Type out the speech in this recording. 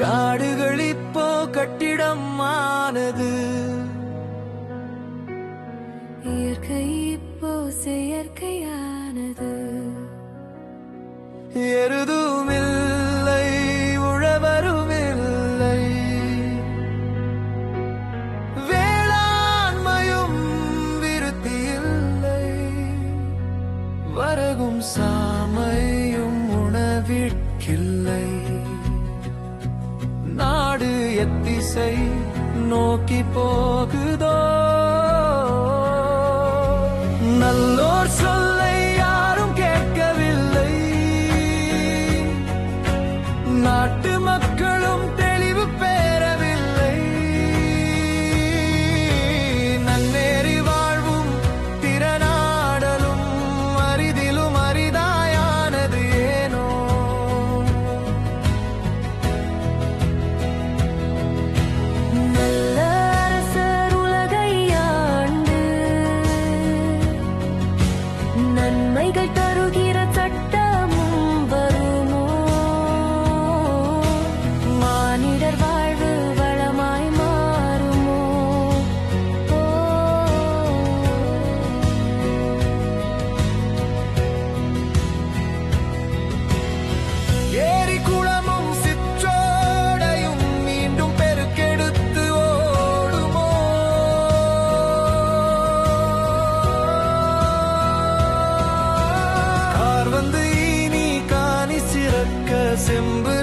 காடுகள் இப்போ கட்டிடம் ஆனது இயற்கை இப்போ செயற்கையானது. எருதுமில்லை உழவருமில்லை. வேளாண்மையும் விருத்தி இல்லை வரகும் சாமையும் உணவிற்கில்லை. நாடு எத்திசை நோக்கி போகுதோ? நல்லோர் சொல்லை யாரும் கேட்கவில்லை. நாட்டு மக்கள் December